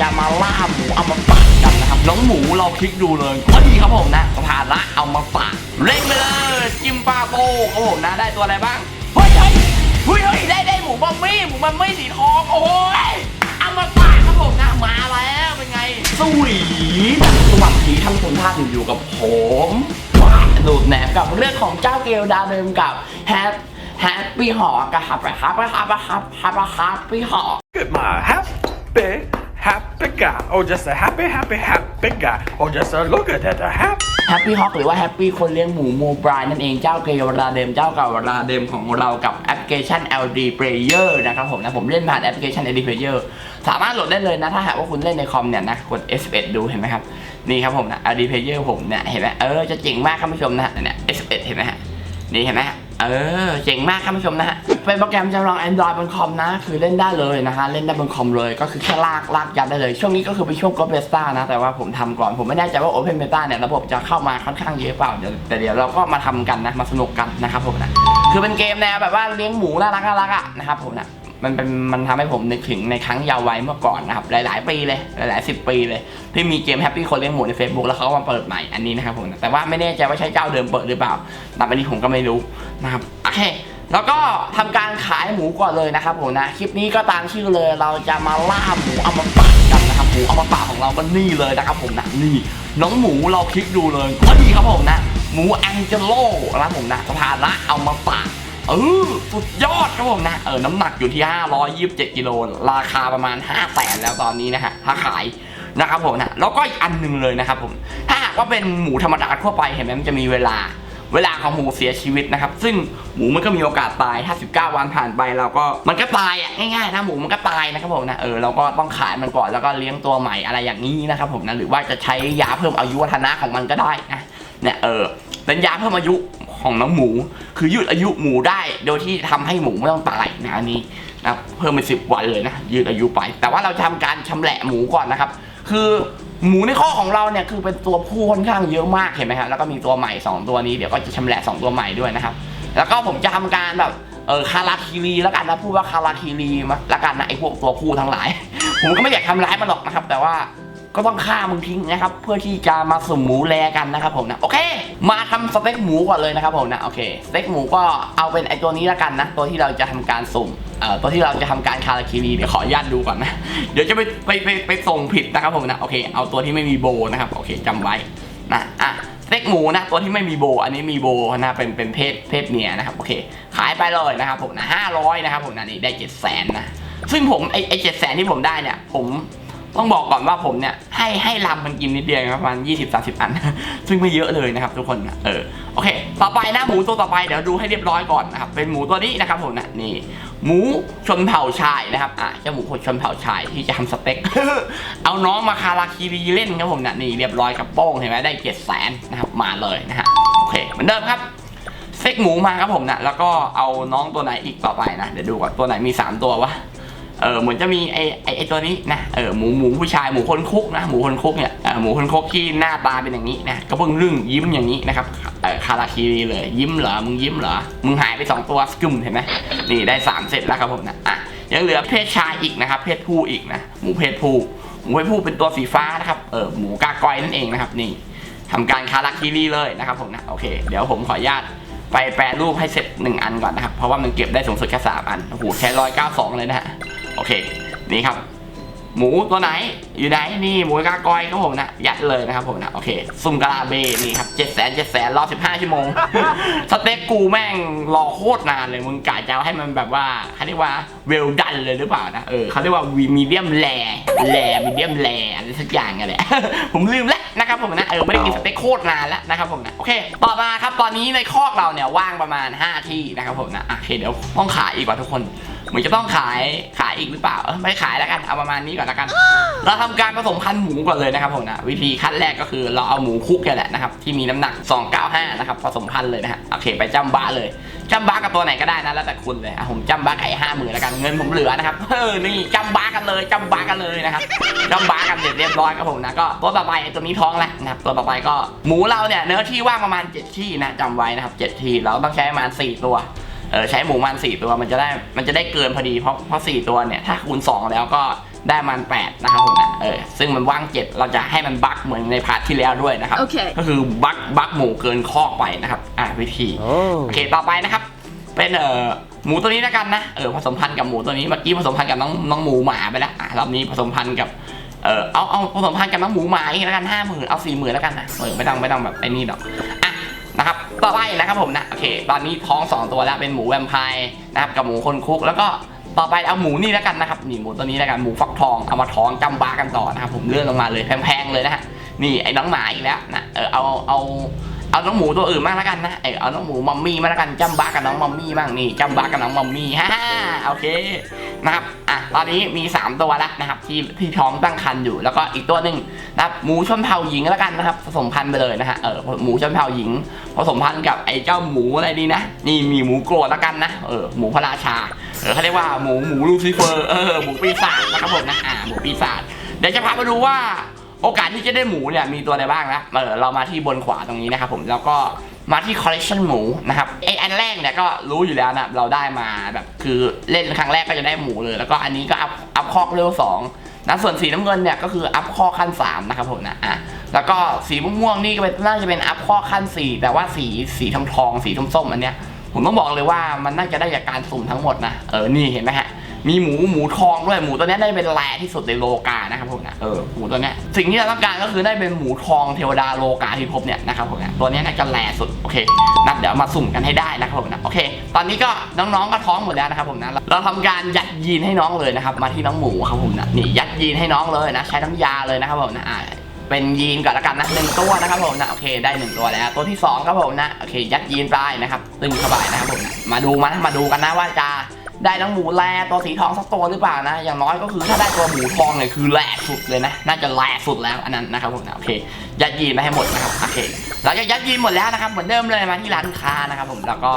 จะมาล่าหมูเอามาฝากกันนะครับน้องหมูเราคลิกดูเลยก็ดีครับผมนะสภาละเอามาฝากเล่งไปเลยจิมปาโปครับผมนะได้ตัวอะไรบ้างเฮ้ยเฮ้ยเฮ้ยได้ได้หมูบัมมี่หมูบัมมี่สีทองโอ้ยเอามาฝากครับผมนะมาแล้วเป็นไงสวีสวัสดีท่านผู้ชมท่านอยู่กับผมว้าดูดแหนบกับเรื่องของเจ้าเกลดาเดิมกับแฮปแฮปปี้หอกับฮับฮับฮับฮับฮับฮับฮับปี้หอ Look at my happy, happy guy. Oh, just a happy, happy, happy guy. Oh, just a look at that, a happy. แฮปปี้ฮอกหรือว่าแฮปปี้คนเลี้ยงหมูโมบรายนั่นเองเจ้าเกย์เวลาเดิมเจ้าเก่าเวลาเดิมของเรากับแอปพลิเคชัน LD Player นะครับผมนะผมเล่นผ่านแอปพลิเคชัน LD Player สามารถโหลดได้เลยนะ ถ้าหากว่าคุณเล่นในคอมเนี่ยนะกด S1 ดูเห็นไหมครับ นี่ครับผมนะ LD Player ผมเนี่ยเห็นไหมเออจะเจ๋งมากครับผู้ชมนะเนี่ย S11 เห็นไหมฮะนี่เห็นไหมฮะ เออเจ๋งมากครับผู้ชมนะฮะเป็นโปรแกรมจำลอง Android บนคอมนะ คือเล่นได้เลยนะฮะเล่นได้บนคอมเลยก็คือแค่ลากลากยัดได้เลย ช่วงนี้ก็คือเป็นช่วง Closed Beta นะ แต่ว่าผมทำก่อนผมไม่แน่ใจว่า Open Beta เนี่ยระบบจะเข้ามาค่อนข้างเยอะเปล่าเดี๋ยวแต่เดี๋ยวเราก็มาทำกันนะมาสนุกกันนะครับผมนะคือเป็นเกมแนวแบบว่าเลี้ยงหมูน่ารักน่ารักอะนะครับผมนะ มันเป็นมันทำให้ผมนึกถึงในครั้งยาว์วัยเมื่อก่อนนะครับ หลาย ๆ ปีเลย หลายๆสิบปีเลย ที่มีเกมแฮปปี้คนเลี้ยงหมูใน Facebook แล้วเขาก็มาเปิดใหม่อันนี้นะครับผม แต่ว่าไม่แน่ใจว่าใช่เจ้าเดิมเปิดหรือเปล่าแต่อันนี้ผมก็ไม่รู้นะครับโอเคแล้วก็ทำการขายหมูก่อนเลยนะครับผมนะ คลิปนี้ก็ตามชื่อเลย เราจะมาล่าหมูเอามาฝากกันนะครับหมูเอามาฝากของเราก็นี่เลยนะครับผมนะนี่ น้องหมูเราคลิกดูเลยก็ดีครับผมนะ หมูแองเจโลนะผมนะสภาละเอามาฝาก เออสุดยอดครับผมนะ เออ น้ำหนักอยู่ที่ 527กิโล ราคาประมาณ5แสนแล้วตอนนี้นะฮะ ถ้าขายนะครับผมนะ แล้วก็อีกอันหนึ่งเลยนะครับผม ถ้าหากว่าเป็นหมูธรรมดาทั่วไปเห็นไหมมันจะมีเวลา เวลาของหมูเสียชีวิตนะครับ ซึ่งหมูมันก็มีโอกาสตาย 59 วันผ่านไปเราก็มันก็ตายอะง่ายๆนะหมูมันก็ตายนะครับผมนะ เออเราก็ต้องขายมันก่อนแล้วก็เลี้ยงตัวใหม่อะไรอย่างนี้นะครับผมนะ หรือว่าจะใช้ยาเพิ่มอายุวัฒนะของมันก็ได้นะ เนี่ยเออ เป็นยาเพิ่มอายุ ของน้องหมู คือยืดอายุหมูได้ โดยที่ทำให้หมูไม่ต้องตายนะอันนี้นะเพิ่มเป็นสิบวันเลยนะยืดอายุไป แต่ว่าเราจะทำการชำแหละหมูก่อนนะครับ คือหมูในข้อของเราเนี่ยคือเป็นตัวผู้ค่อนข้างเยอะมากเห็นไหมครับแล้วก็มีตัวใหม่ 2 ตัวนี้เดี๋ยวก็จะชำแหละ 2 ตัวใหม่ด้วยนะครับ แล้วก็ผมจะทำการแบบเออคาราคิรีแล้วกันนะพูดว่าคาราคิรีมาแล้วกันนะไอพวกตัวผู้ทั้งหลาย ผมก็ไม่อยากทำร้ายมันหรอกนะครับ แต่ว่า ก็ต้องฆ่ามึงทิ้งนะครับ เพื่อที่จะมาสุ่มหมูแลกันนะครับผมนะโอเค มาทำสเต็กหมูก่อนเลยนะครับผมนะโอเคสเต็กหมูก็เอาเป็นไอตัวนี้ล้วกันนะ ตัวที่เราจะทำการสุ่มเอ่อตัวที่เราจะทำการคาราคิรีเดี๋ยวขออนุญาตดูก่อนนะเดี๋ยวจะไปไปไปไปส่งผิดนะครับผมนะโอเค เอาตัวที่ไม่มีโบนะครับโอเคจำไว้นะอะสเต็กหมูนะตัวที่ไม่มีโบ อันนี้มีโบนะเป็นเป็นเพศเพศเมียนะครับโอเค ขายไปเลยนะครับผมนะห้าร้อยนะครับผมนะนี่ได้เจ็ดแสนนะซึ่งผมไอไอเจ็ดแสนที่ผมได้เนี่ย ผม ต้องบอกก่อนว่าผมเนี่ยให้ให้ลำมันกินนิดเดียวครับประมาณยี่สิบสาสิบอัน ซึ่งไม่เยอะเลยนะครับทุกคนนะเออโอเค ต่อไปนะหมูตัวต่อไปเดี๋ยวดูให้เรียบร้อยก่อนนะครับเป็นหมูตัวนี้นะครับผมนะนี่หมูชนเผ่าชายนะครับอะเจ้าหมูชนเผ่าชายที่จะทำสเต็ก เอาน้องมาคาราคิรีเล่นครับผมนะนี่เรียบร้อยกับโป้งเห็นไหมได้เจ็ดแสนนะครับมาเลยนะฮะโอเคเหมือนเดิมครับเซ็กหมูมาครับผมนะแล้วก็เอาน้องตัวไหนอีกต่อไปนะเดี๋ยวดูก่อนตัวไหนมี 3 ตัววะ เออเหมือนจะมีไอไอไอตัวนี้นะเออหมูหมูผู้ชายหมูคนคุกนะหมูคนคุกเนี่ยหมูคนคุกที่หน้าตาเป็นอย่างนี้นะกระเบื้องรึ่งยิ้มอย่างนี้นะครับคาราคิรีเลยยิ้มเหรอมึงยิ้มเหรอมึงหายไปสองตัวสกุมเห็นไหมนี่ได้สามเสร็จแล้วครับผมนะอะยังเหลือเพศชายอีกนะครับ เพศผู้อีกนะหมูเพศผู้หมูเพศผู้เป็นตัวสีฟ้านะครับเออหมูกากอยนั่นเองนะครับนี่ทำการคาราคิรีเลยนะครับผมนะโอเค เดี๋ยวผมขออนุญาตไปแปรรูปให้เสร็จ 1 อันก่อนนะครับ เพราะว่ามันเก็บได้สูงสุดแค่3อันโอ้โหแค่ร้อยเก้าสองเลยนะฮะ โอเค นี่ครับ หมูตัวไหนอยู่ไหนนี่หมูกากอยครับผมนะยัดเลยนะครับผมนะโอเคซุ่มกะลาเบนี่ครับเจ็ดแสนเจ็ดแสนรอสิบห้าชั่วโมง สเต็กกูแม่งรอโคตรนานเลยมึงกะจะเอาให้มันแบบว่าเขาเรียกว่าเวลดันเลยหรือเปล่านะเออเขาเรียกว่ามีเดียมแลแลมีเดียมแลอะไรสักอย่างกันแหละผมลืมแล้วนะครับผมนะเออไม่ได้กินสเต็กโคตรนานแล้วนะครับผมนะโอเค ต่อมาครับตอนนี้ในคอกเราเนี่ยว่างประมาณ 5 ที่นะครับผมนะอะโอเคเดี๋ยวต้องขายอีกว่าทุกคน เหมือนจะต้องขายขายอีกหรือเปล่าเออไม่ขายแล้วกันเอาประมาณนี้ก่อนแล้วกัน เราทำการผสมพันธุ์หมูก่อนเลยนะครับผมนะวิธีขั้นแรกก็คือเราเอาหมูคุกเนี่ยแหละนะครับที่มีน้ำหนัก 295 นะครับผสมพันธุ์เลยนะฮะโอเค ไปจ้ำบ้าเลยจ้ำบ้ากับตัวไหนก็ได้นะแล้วแต่คุณเลยอะผมจ้ำบ้าไก่ห้าหมื่นแล้วกันเงินผมเหลือนะครับเออนี่จ้ำบ้ากันเลยจ้ำบ้ากันเลยนะครับจ้ำบ้ากันเสร็จเรียบร้อยครับผมนะก็ตัวต่อไปไอ้ตัวนี้ท้องแล้วนะครับตัวต่อไปก็หมูเราเนี่ยเนื้อที่ว่างประมาณ7ที่นะจำไว้นะครับ7ที่เราต้องใช้ประมาณ4ตัว เออใช้หมูมันสี่ตัวมันจะได้มันจะได้เกินพอดีเพราะเพราะสี่ตัวเนี่ยถ้าคูณสองแล้วก็ได้มันแปดนะครับผมนะเออซึ่งมันว่างเจ็ดเราจะให้มันบั๊กเหมือนในพาร์ทที่แล้วด้วยนะครับโอเคก็คือบั๊กบั๊กหมูเกินคอกไปนะครับอ่าวิธี โอเคต่อไปนะครับ เป็นเอ่อหมูตัวนี้แล้วกันนะเออผสมพันธุ์กับหมูตัวนี้เมื่อกี้ผสมพันธุ์กับน้องน้องหมูหมาไปแล้วอะรอบนี้ผสมพันธุ์กับเออเอาเอาผสมพันธุ์กับน้องหมูหมาอีกแล้วกันห้าหมื่นเอาสี่หมื่นแล้วกันนะเออไม่ต้องไม่ต้องแบบไอ้นี่หรอกอะ นะครับต่อไปนะครับผมนะโอเคตอนนี้ท้องสองตัวแล้วเป็นหมูแวมไพร์นะครับกับหมูคนคุกแล้วก็ต่อไปเอาหมูนี่แล้วกันนะครับนี่หมูตัวนี้แล้วกันหมูฟักทองเอามาท้องจำบากันต่อนะครับผมเลื่อนลงมาเลยแพงๆเลยนะฮะนี่ไอ้น้องหมาอีกแล้วนะเออเอาเอาเอาน้องหมูตัวอื่นบ้าแล้วกันนะเออเอาน้องหมูมัมมี่มาแล้วกันจำบากับน้องมัมมี่บ้างนี่จำบากับน้องมัมมี่ฮ่าโอเค นะครับอะตอนนี้มี 3 ตัวแล้วนะครับที่ที่ท้องตั้งครรภ์อยู่แล้วก็อีกตัวหนึ่งนะครับหมูชนเผ่าหญิงแล้วกันนะครับผสมพันธุ์ไปเลยนะฮะเออหมูชนเผ่าหญิงผสมพันธุ์กับไอ้เจ้าหมูอะไรดีนะนี่มีหมูโกรธแล้วกันนะเออหมูพระราชาเออเขาเรียกว่าหมูหมูลูซิเฟอร์เออหมูปีศาจนะครับผมนะอ่าหมูปีศาจเดี๋ยวจะพามาดูว่าโอกาสที่จะได้หมูเนี่ยมีตัวอะไรบ้างนะเออเรามาที่บนขวาตรงนี้นะครับผมแล้วก็ มาที่ collection หมูนะครับไออันแรกเนี่ยก็รู้อยู่แล้วนะเราได้มาแบบคือเล่นครั้งแรกก็จะได้หมูเลย แล้วก็อันนี้ก็อัพอัพคอกเลเวลสองนะส่วนสีน้ำเงินเนี่ยก็คืออัพข้อขั้นสามนะครับผมนะอะแล้วก็สีม่วงนี่ก็เป็นน่าจะเป็นอัพข้อขั้นสี่แต่ว่าสีสีทองทองสีส้มๆอันเนี้ยผมต้องบอกเลยว่ามันน่าจะได้จากการสุ่มทั้งหมดนะเออนี่เห็นไหมฮะ มีหมูหมูทองด้วยหมูตัวนี้ได้เป็นแรที่สุดในโลกานะครับผมนะเออหมูตัวนี้สิ่งที่เราต้องการก็คือได้เป็นหมูทองเทวดาโลกาที่พบเนี่ยนะครับผมนะตัวนี้น่าจะแรสุดโอเคนัดเดี๋ยวมาสุ่มกันให้ได้นะครับผมนะโอเค ตอนนี้ก็น้องๆก็ท้องหมดแล้วนะครับผมนะเราทำการยัดยีนให้น้องเลยนะครับมาที่น้องหมูครับผมนะนี่ยัดยีนให้น้องเลยนะ ใช้น้ำยาเลยนะครับผมนะอ่าเป็นยีนก่อนละกันนะหนึ่งตัวนะครับผมนะโอเคได้หนึ่งตัวแล้ว ตัวที่สองครับผมนะโอเค ยัดยีนไปนะครับตึงเข้าไปนะครับผมนะมาดูมานะมาดูกันนะว่าจะ ได้น้งหมูแลตัวสีทองสักตัวหรือเปล่านะ อย่างน้อยก็คือถ้าได้ตัวหมูทองเนี่ยคือแหลสุดเลยนะ น่าจะแหลสุดแล้วอันนั้นนะครับผมนะโอเค ยัดยีนมาให้หมดนะครับ โอเคหลังจากยัดยีนหมดแล้วนะครับเหมือนเดิมเลยมาที่ร้านค้านะครับผม แล้วก็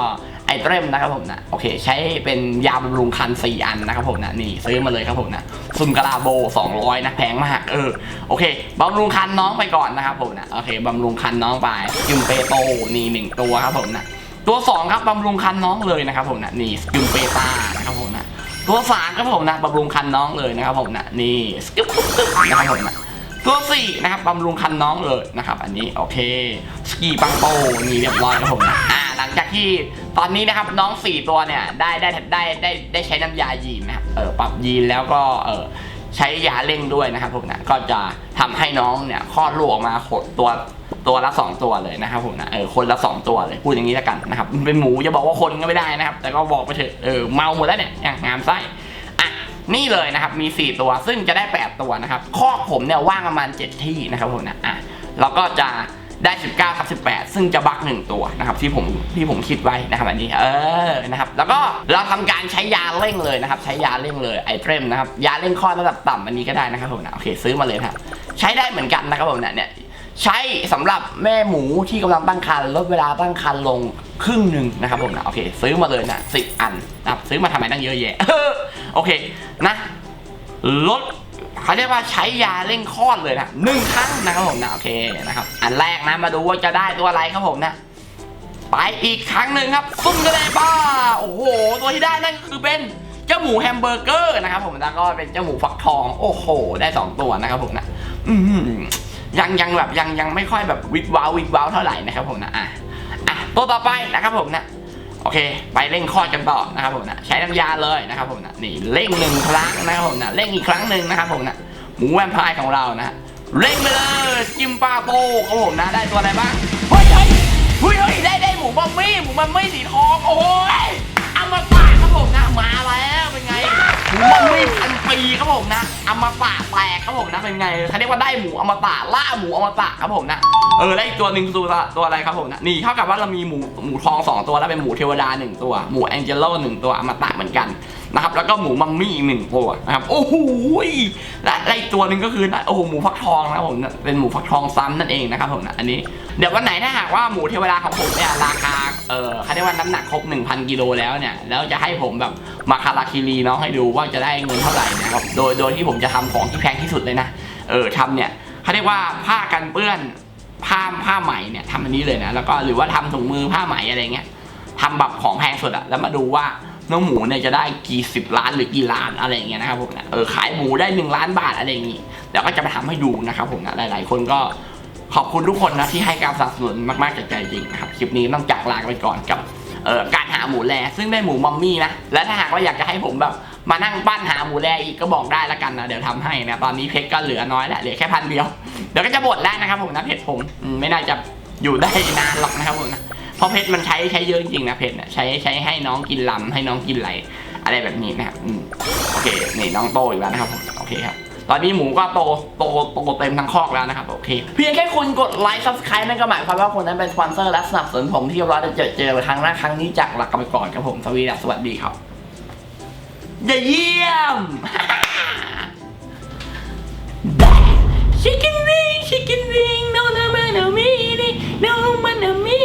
ไอเทมนะครับผมนะ โอเค ใช้เป็นยาบำรุงคันสี่อันนะครับผมนะ นี่ซื้อมาเลยครับผมนะซุมกะลาโบ 200 นะแพงมาก เออ โอเคบำรุงคันน้องไปก่อนนะครับผมนะ โอเคบำรุงคันน้องไปกิมเปโตนี่หนึ่งตัวครับผมนะ ตัวสองครับบำรุงคันน้องเลยนะครับผมนะนี่สกิมเปตานะครับผมนะตัวสามครับผมนะบำรุงคันน้องเลยนะครับผมนะนี่สกิปตึ๊บนะครับผมนะตัวสี่นะครับบำรุงคันน้องเลยนะครับ อันนี้โอเคสกีปังโปนี่เรียบร้อยครับผมนะอ่าหลังจากที่ตอนนี้นะครับน้องสี่ตัวเนี่ยได้ได้ได้ได้ได้ใช้น้ำยายีนนะครับเออปรับยีนแล้วก็เออ ใช้ยาเร่งด้วยนะครับผมนะก็จะทำให้น้องเนี่ยคลอดลูกออกมาขดตัวตัวละสองตัวเลยนะครับผมนะเออคนละสองตัวเลยพูดอย่างนี้แล้วกันนะครับมันเป็นหมูจะบอกว่าคนก็ไม่ได้นะครับ แต่ก็บอกไปเถอะเออเมาหมดแล้วเนี่ยอย่างงามไส้อะนี่เลยนะครับ มี 4 ตัวซึ่งจะได้ 8 ตัวนะครับข้อผมเนี่ยว่างประมาณ 7 ที่นะครับผมนะอะเราก็จะ ได้ 19ทับ18 ซึ่งจะบักหนึ่งตัวนะครับที่ผมที่ผมคิดไว้นะครับอันนี้เออนะครับแล้วก็เราทำการใช้ยาเร่งเลยนะครับใช้ยาเร่งเลยไอเทมนะครับยาเร่งข้อระดับต่ำอันนี้ก็ได้นะครับผมนะโอเคซื้อมาเลยครับใช้ได้เหมือนกันนะครับผมนะเนี่ยใช้สำหรับแม่หมูที่กำลังตั้งครรภ์ลดเวลาตั้งครรภ์ลงครึ่งหนึ่งนะครับผมนะโอเค ซื้อมาเลยนะสิบอันนะครับซื้อมาทำไมตั้งเยอะแยะโอเคนะลด เขาเรียกว่าใช้ยาเร่งคลอดเลยนะหนึ่งครั้งนะครับผมนะโอเคนะครับ อันแรกนะมาดูว่าจะได้ตัวอะไรครับผมนะไปอีกครั้งหนึ่งครับซุ่มกันเลยป้าโอ้โห ตัวที่ได้นั่นก็คือเป็นเจ้าหมูแฮมเบอร์เกอร์นะครับผมแล้วก็เป็นเจ้าหมูฟักทอง โอ้โห ได้สองตัวนะครับผมนะอืมยังยังแบบยังยังไม่ค่อยแบบวิบว้าววิบว้าวเท่าไหร่นะครับผมนะอะอะตัวต่อไปนะครับผมนะ โอเค ไปเร่งคลอดกันต่อนะครับผมนะใช้น้ำยาเลยนะครับผมนะนี่เร่งหนึ่งครั้งนะครับผมนะเร่งอีกครั้งหนึ่งนะครับผมนะหมูแวมไพร์ของเรานะเร่งไปเลยกิมปาโปครับผมนะได้ตัวอะไรบ้างเฮ้ยเฮ้ยเฮ้ยเฮ้ยได้ได้หมูบัมมี่หมูบัมมี่สีทองโอ้โห ปีครับผมนะอมตะแตกครับผมนะเป็นไงเขาเรียกว่าได้หมูอมตะล่าหมูอมตะครับผมนะเออได้อีกตัวหนึ่งตัวตัวอะไรครับผมนะนี่เท่ากับว่าเรามีหมูหมูทองสองตัวแล้วเป็นหมูเทวดาหนึ่งตัวหมูแองเจโลหนึ่งตัวอมตะเหมือนกันนะครับแล้วก็หมูมัมมี่อีกหนึ่งตัวนะครับโอ้โหและและอีกตัวหนึ่งก็คือโอ้โหหมูฟักทองนะครับผมนะเป็นหมูฟักทองซ้ำนั่นเองนะครับผมนะอันนี้เดี๋ยววันไหนถ้าหากว่าหมูเทวดาของผมเนี่ยราคา เออเขาเรียกว่าน้ำหนักครบ 1,000 กิโลแล้วเนี่ย แล้วจะให้ผมแบบมาคาราคิรีน้องให้ดูว่าจะได้เงินเท่าไหร่นะครับ โดย โดยที่ผมจะทำของที่แพงที่สุดเลยนะ เออทำเนี่ยเขาเรียกว่าผ้ากันเปื้อนผ้าผ้าไหมเนี่ยทำอันนี้เลยนะ แล้วก็หรือว่าทำถุงมือผ้าไหมอะไรเงี้ยทำแบบของแพงสุดอะแล้วมาดูว่าน้องหมูเนี่ยจะได้กี่สิบล้านหรือกี่ล้านอะไรอย่างเงี้ยนะครับผมนะเออขายหมูได้หนึ่งล้านบาทอะไรอย่างงี้เดี๋ยวก็จะไปทำให้ดูนะครับผมนะหลาย ๆ คนก็ ขอบคุณทุกคนนะที่ให้การสนับสนุนมากๆจากใจจริงนะครับคลิปนี้ต้องจากลาไปก่อนกับการหาหมูแลซึ่งได้หมูมัมมี่นะและถ้าหากว่าอยากจะให้ผมแบบมานั่งปั้นหาหมูแลอีกก็บอกได้ละกันนะเดี๋ยวทำให้นะตอนนี้เพชรก็เหลือน้อยแล้วเหลือแค่พันเดียวเดี๋ยวก็จะหมดแล้วนะครับผมนะเพชรผมไม่น่าจะอยู่ได้นานหรอกนะครับผมนะเพราะเพชรมันใช้ใช้เยอะจริงนะเพชรนะใช้ใช้ให้น้องกินลำให้น้องกินไหลอะไรแบบนี้นะครับโอเคนี่น้องโตอีกแล้วนะครับผมโอเคครับ ตอนนี้หมูก็โตโตโตเต็มทั้งคอกแล้วนะครับโอเค เพียงแค่คุณกดไลค์ซับสไครต์นั่นก็หมายความว่าคนนั้นเป็นสปอนเซอร์และสนับสนุนผมที่เราจะเจอเจอครั้งหน้าครั้งนี้จากหลักกันไปก่อนครับผมสวีดัสสวัสดีครับอย่าเยี่ยม Chicken wing, chicken wing, no no man no me, no man no me.